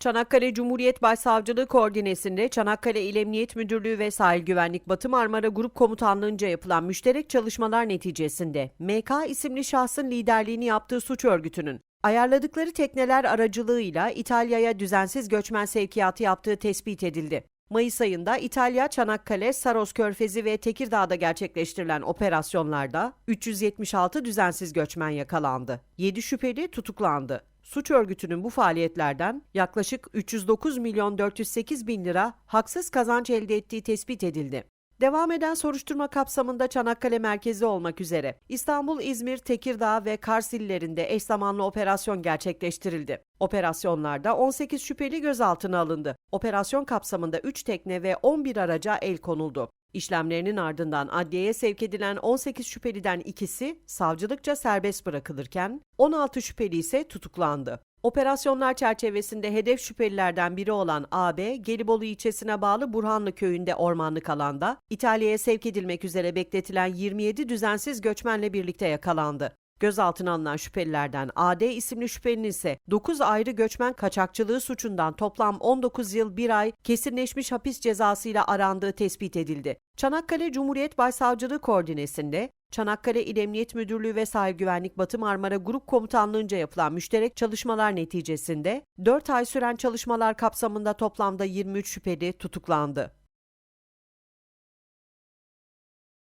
Çanakkale Cumhuriyet Başsavcılığı koordinesinde Çanakkale İl Emniyet Müdürlüğü ve Sahil Güvenlik Batı Marmara Grup Komutanlığı'nca yapılan müşterek çalışmalar neticesinde MK isimli şahsın liderliğini yaptığı suç örgütünün ayarladıkları tekneler aracılığıyla İtalya'ya düzensiz göçmen sevkiyatı yaptığı tespit edildi. Mayıs ayında İtalya, Çanakkale, Saros Körfezi ve Tekirdağ'da gerçekleştirilen operasyonlarda 376 düzensiz göçmen yakalandı. 7 şüpheli tutuklandı. Suç örgütünün bu faaliyetlerden yaklaşık 309 milyon 408 bin lira haksız kazanç elde ettiği tespit edildi. Devam eden soruşturma kapsamında Çanakkale merkezi olmak üzere İstanbul, İzmir, Tekirdağ ve Kars illerinde eş zamanlı operasyon gerçekleştirildi. Operasyonlarda 18 şüpheli gözaltına alındı. Operasyon kapsamında 3 tekne ve 11 araca el konuldu. İşlemlerinin ardından adliyeye sevk edilen 18 şüpheliden ikisi savcılıkça serbest bırakılırken 16 şüpheli ise tutuklandı. Operasyonlar çerçevesinde hedef şüphelilerden biri olan AB, Gelibolu ilçesine bağlı Burhanlı köyünde ormanlık alanda İtalya'ya sevk edilmek üzere bekletilen 27 düzensiz göçmenle birlikte yakalandı. Gözaltına alınan şüphelilerden AD isimli şüphelinin ise 9 ayrı göçmen kaçakçılığı suçundan toplam 19 yıl 1 ay kesinleşmiş hapis cezasıyla arandığı tespit edildi. Çanakkale Cumhuriyet Başsavcılığı koordinesinde Çanakkale İl Emniyet Müdürlüğü ve Sahil Güvenlik Batı Marmara Grup Komutanlığı'nca yapılan müşterek çalışmalar neticesinde 4 ay süren çalışmalar kapsamında toplamda 23 şüpheli tutuklandı.